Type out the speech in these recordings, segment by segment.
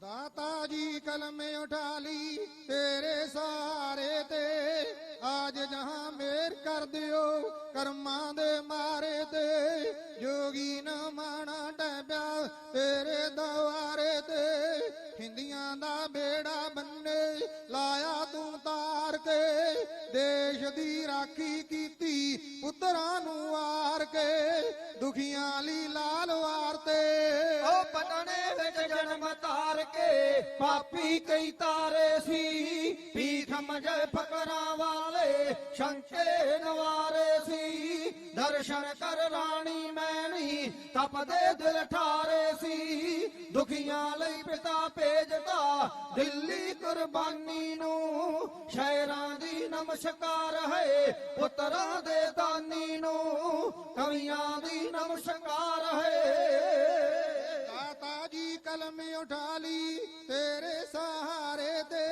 ਦਾਤਾ ਜੀ ਕਲਮ ਉਠਾ ਲਈ, ਤੇਰੇ ਸਾਰੇ ਤੇ। ਆਜ ਜਹਾਂ ਮੇਰ ਕਰ ਦਿਓ ਕਰਮਾਂ ਦੇ ਮਾਰੇ ਤੇ। ਜੋਗੀ ਨਾ ਮਾਣਾ ਡੱਬਿਆ ਤੇਰੇ ਦਵਾਰੇ ਤੇ। ਹਿੰਦੀਆਂ ਦਾ ਬੇੜਾ ਬੰਨੇ, ਲਾਇਆ ਤੂੰ ਤਾਰ ਕੇ। ਦੇਸ਼ ਦੀ ਰਾਖੀ ਕੀਤੀ, ਪੁੱਤਰਾਂ ਨੂੰ ਵਾਰ ਕੇ। ਦੁਖੀਆਂ ਲਈ ਲਾਲ ਜਨਮ ਤਾਰ ਕੇ ਪਾਪੀ ਕਈ ਤਾਰੇ ਸੀ। ਪੀਠ ਮਜੇ ਫਕਰਾਂ ਵਾਲੇ ਸ਼ੰਕੇ ਨਵਾਰੇ ਸੀ। ਦਰਸ਼ਨ ਕਰ ਰਾਣੀ ਮੈਣੀ ਤਪਦੇ ਦਿਲ ਠਾਰੇ ਸੀ। ਦੁਖੀਆਂ ਲਈ ਪਿਤਾ ਭੇਜਦਾ ਦਿੱਲੀ ਕੁਰਬਾਨੀ ਨੂੰ। ਸ਼ਹਿਰਾਂ ਦੀ ਨਮਸਕਾਰ ਹੈ ਪੁੱਤਰਾਂ ਦੇ ਦਾਨੀ ਨੂੰ। ਕਵੀਆਂ ਦੀ ਨਮਸਕਾਰ ਹੈ ਉਠਾ ਲਈ ਤੇਰੇ ਸਹਾਰੇ ਤੇ।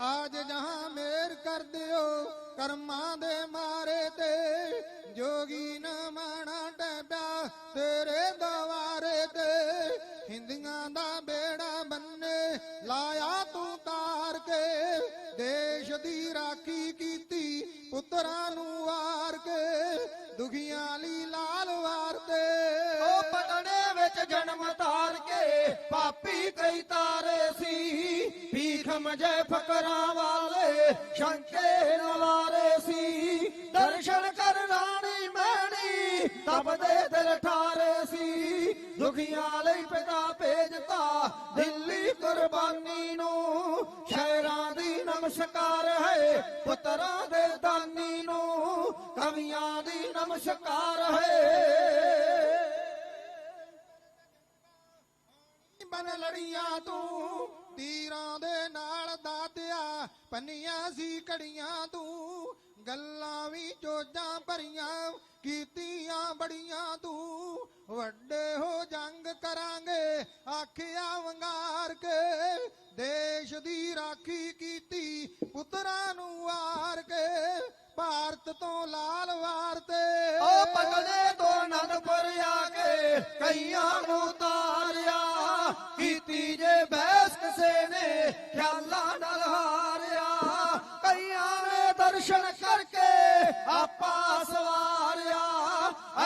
ਆਜ ਜਹਾਂ ਮੇਰ ਕਰ ਦਿਓ, ਕਰਮਾਂ ਦੇ ਮਾਰੇ ਤੇ। ਜੋਗੀ ਨਾ ਮਾਣਾ ਟੈਬਾ ਤੇਰੇ ਦਵਾਰੇ ਤੇ। ਹਿੰਦੀਆਂ ਦਾ ਬੇੜਾ ਬੰਨੇ, ਲਾਇਆ ਤੂੰ ਤਾਰ ਕੇ। ਦੇਸ਼ ਦੀ ਰਾਖੀ ਕੀਤੀ, ਪੁੱਤਰਾਂ ਨੂੰ ਵਾਰ ਕੇ। ਦੁਖੀਆਂ ਲਈ ਲਾਲ ਵਾਰ ਤੇ। ਉਹ ਪਟਣੇ ਵਿੱਚ ਜਨਮ ਕਈ ਤਾਰੇ ਸੀ। ਭੀਖ ਮਜੇ ਫਕਰਾਂ ਵਾਲੇ ਸ਼ੰਕੇ ਨਵਾਰੇ ਸੀ। ਦਰਸ਼ਨ ਕਰ ਰਾਣੀ ਮੈਣੀ ਤਪਦੇ ਦਿਲ ਠਾਰੇ ਸੀ। ਦੁਖੀਆਂ ਲਈ ਪਿਤਾ ਭੇਜਤਾ ਦਿੱਲੀ ਕੁਰਬਾਨੀ ਨੂੰ। ਸ਼ਹਿਰਾਂ ਦੀ ਨਮਸਕਾਰ ਹੈ ਪੁੱਤਰਾਂ ਦੇ ਦਾਨੀ ਨੂੰ। ਕਵੀਆਂ ਦੀ ਨਮਸਕਾਰ ਹੈ ਬਨ ਲੜੀਆਂ ਤੂੰ। ਤੀਰਾਂ ਦੇ ਨਾਲ ਦਾਤਿਆ, ਪੰਨੀਆਂ ਸੀ ਕੜੀਆਂ ਤੂੰ। ਗੱਲਾਂ ਵੀ ਜੋਜਾਂ ਭਰੀਆਂ, ਕੀਤੀਆਂ ਬੜੀਆਂ ਤੂੰ। ਵੱਡੇ ਹੋ ਜੰਗ ਕਰਾਂਗੇ, ਆਖਿਆ ਵੰਗਾਰ ਕੇ। ਦੇਸ਼ ਦੀ ਰਾਖੀ ਕੀਤੀ, ਪੁੱਤਰਾਂ ਨੂੰ ਵਾਰ ਕੇ। ਭਾਰਤ ਤੋਂ ਲਾਲ ਵਾਰ ਤੇ। ਉਹ ਪਗਲੇ ਤੋਂ ਅਨੰਦਪੁਰ ਆ ਕੇ, ਕਈਆਂ ਨੂੰ ਤਾਰ ਕੀਤੀ ਜੇ ਬੈਸ ਕਿਸੇ ਨੇ, ਖਿਆਲਾਂ ਨਾਲ ਹਾਰਿਆ। ਕਈਆਂ ਨੇ ਦਰਸ਼ਨ ਕਰਕੇ ਆਪਾ ਸਵਾਰਿਆ।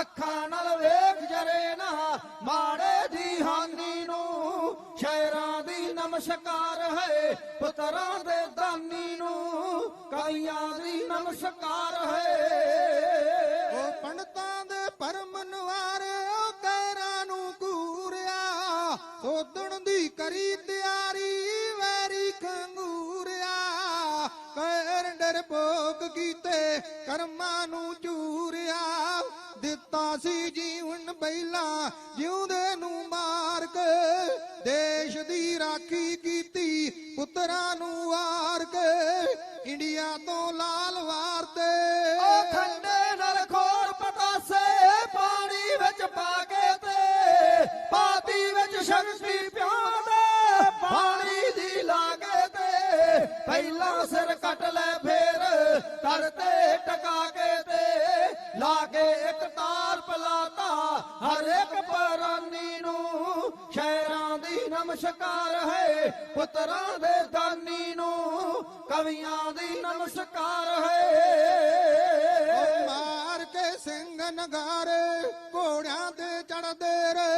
ਅੱਖਾਂ ਨਾਲ ਵੇਖ ਜਰੇ ਨਾ, ਮਾੜੇ ਦੀ ਹਾਨੀ ਨੂੰ। ਸ਼ਹਿਰਾਂ ਦੀ ਨਮਸਕਾਰ ਹੈ, ਪੁੱਤਰਾਂ ਦੇ ਦਾਨੀ ਨੂੰ। ਕਈਆਂ ਦੀ ਨਮਸਕਾਰ ਹੈ। ਉਹ ਪੰਡਤਾਂ ਦੇ ਪਰਮ ਨਵਾਰੇ, ਉਹ ਕੈਰਾਂ ਨੂੰ ਕੂਰਿਆ। ਸੋਧਣ ਕੀਤੇ ਕਰਮਾਂ ਨੂੰ ਚੂਰਿਆ। ਦਿੱਤਾ ਸੀ ਜੀਵਨ ਬੈਲਾ, ਜਿਉਂਦੇ ਨੂੰ ਮਾਰ ਕੇ ਦੇਸ਼ ਦੀ ਰਾਖੀ ਕੀਤੀ, ਪੁੱਤਰਾਂ ਨੂੰ ਵਾਰ ਕੇ ਇੰਡੀਆ ਤੋਂ ਲਾਲ ਵਾਰ ਤੇ ਉਹ ਖੰਡੇ ਨਮਸਕਾਰ ਹੈ ਪੁੱਤਰਾਂ ਦੇ ਦਾਨੀ ਨੂੰ, ਕਵੀਆਂ ਦੀ ਨਮਸਕਾਰ ਹੈ। ਮਾਰ ਕੇ ਸਿੰਘ ਨਗਾਰੇ, ਘੋੜਿਆਂ ਤੇ ਚੜਦੇ ਰੇ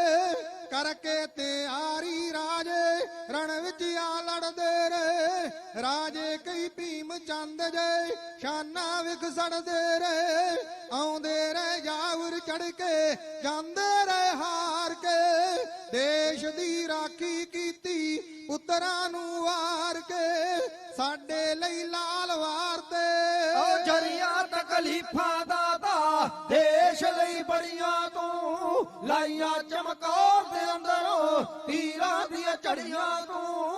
ਕਰਕੇ ਤਿਆਰੀ ਰਾਜੇ, ਰਣ ਵਿੱਚ ਆ ਲੜਦੇ ਰੇ ਰਾਜੇ ਕਈ ਭੀਮ ਚੰਦ ਜੇ ਸ਼ਾਨਾ ਵਿਖ ਸੜਦੇ ਰੇ, ਆਉਂਦੇ ਰੇ ਜਾਵਰ ਚੜ ਕੇ ਜਾਂਦੇ ਰਹੇ ਹਾਰ ਕੇ। ਦੇਸ਼ ਦੀ ਰਾਖੀ ਕੀਤੀ ਪੁੱਤਰਾਂ ਨੂੰ ਵਾਰ ਕੇ, ਸਾਡੇ ਲਈ ਲਾਲ ਵਾਰ ਤੇ। ਓ ਜਰੀਆਂ ਤਕਲੀਫਾਂ ਦਾ ਦਾ ਦੇਸ਼ ਲਈ ਬੜੀਆਂ ਤੂੰ ਲਾਈਆਂ ਚਮਕੌਰ ਦੇ ਅੰਦਰੋਂ, ਤੀਰਾਂ ਦੀਆਂ ਚੜੀਆਂ ਤੂੰ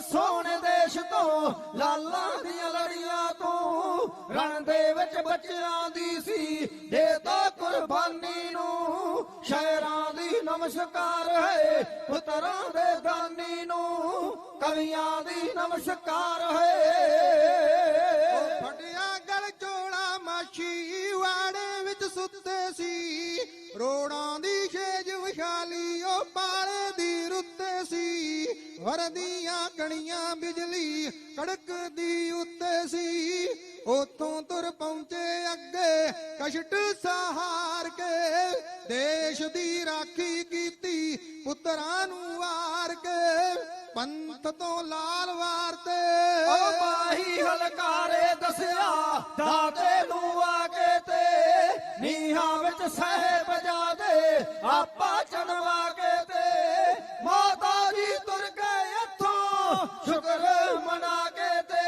ਸੋਹਣੇ ਦੇਸ਼ ਤੋਂ, ਲਾਲਾਂ ਦੀਆਂ ਲੜੀਆਂ ਤੂੰ ਰਣ ਦੇ ਵਿੱਚ ਬੱਚਿਆਂ ਦੀ ਸੀ। ਦੇਤਾ ਕੁਰਬਾਨੀ ਨੂੰ ਸ਼ਹਿਰਾਂ ਦੀ ਨਮਸਕਾਰ ਹੈ, ਪੁੱਤਰਾਂ ਦੇ ਦਾਨੀ ਨੂੰ ਕਵੀਆਂ ਦੀ ਨਮਸਕਾਰ ਹੈ। ਉਹ ਫਟਿਆ ਗਲ ਚੋਲਾ ਮਾਛੀ ਵਾੜੇ ਵਿੱਚ ਸੁੱਤੇ ਸੀ। ਰੋੜਾਂ ਦੀ ਛੇਜ ਵਿਖਾਲੀ ਉਹ ਉੱਤੇ ਸੀ, ਵਰਦੀਆਂ ਕਣੀਆਂ ਬਿਜਲੀ ਕੜਕਦੀ ਉੱਤੇ ਸੀ। ਉਤੋਂ ਤੁਰ ਪਹੁੰਚੇ ਅੱਗੇ ਕਸ਼ਟ ਸਹਾਰ ਕੇ, ਦੇਸ਼ ਦੀ ਰਾਖੀ ਕੀਤੀ ਪੁੱਤਰਾਂ ਨੂੰ ਵਾਰ ਕੇ। ਪੰਥ ਤੋਂ ਲਾਲ ਵਾਰ ਓ ਤੇ ਮਾਹੀ ਹਲਕਾਰੇ ਦੱਸਿਆ ਦਾਦੇ ਨੂੰ ਆ ਕੇ ਤੇ। ਨੀਹਾਂ ਵਿੱਚ ਸਹਿ ਬਜਾ ਆਪਾ ਚਣਵਾ ਕੇ ਤੇ। ਸ਼ੁਕਰ ਮਨਾ ਕੇ ਤੇ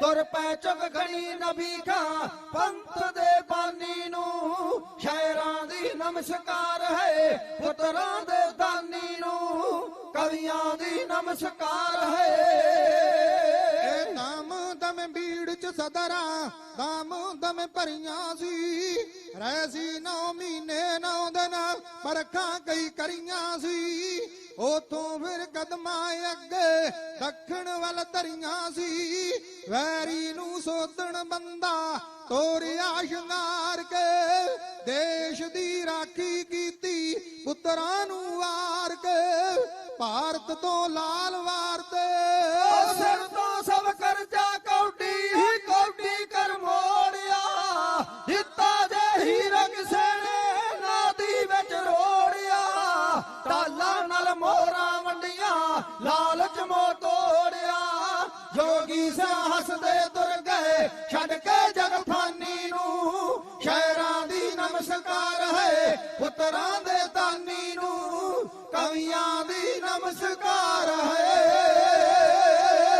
ਤੁਰ ਪੈ ਚੁੱਕ ਖੜੀ ਨਬੀ ਖਾਂ ਪੰਥ ਦੇ ਬਾਨੀ ਨੂੰ। ਸ਼ਹਿਰਾਂ ਦੀ ਨਮਸਕਾਰ ਹੈ, ਪੁੱਤਰਾਂ ਦੇ ਦਾਨੀ ਨੂੰ। ਕਵੀਆਂ ਦੀ ਨਮਸਕਾਰ ਹੈ। ਨਾਮ ਦਮ ਬੀੜ ਚ ਸਦਰਾਂ ਦਮ ਦਮ ਭਰੀਆਂ ਸੀ। ਰਹਿ ਸੀ ਨੌ ਮਹੀਨੇ ਨੌ ਦਿਨ ਪਰਖਾਂ ਕਈ ਕਰੀਆਂ ਸੀ। ਉਥੋਂ ਫਿਰ ਕਦਮਾਂ ਅੱਗੇ ਦੱਖਣ ਵੱਲ ਧਰੀਆਂ ਸੀ। ਵੈਰੀ ਨੂੰ ਸੋਧਣ ਬੰਦਾ ਤੋਰਿਆ ਸ਼ਿੰਗਾਰ ਕੇ। ਦੇਸ਼ ਦੀ ਰਾਖੀ ਕੀਤੀ ਪੁੱਤਰਾਂ ਨੂੰ ਵਾਰ ਕੇ। ਭਾਰਤ ਤੋਂ ਲਾਲ Shut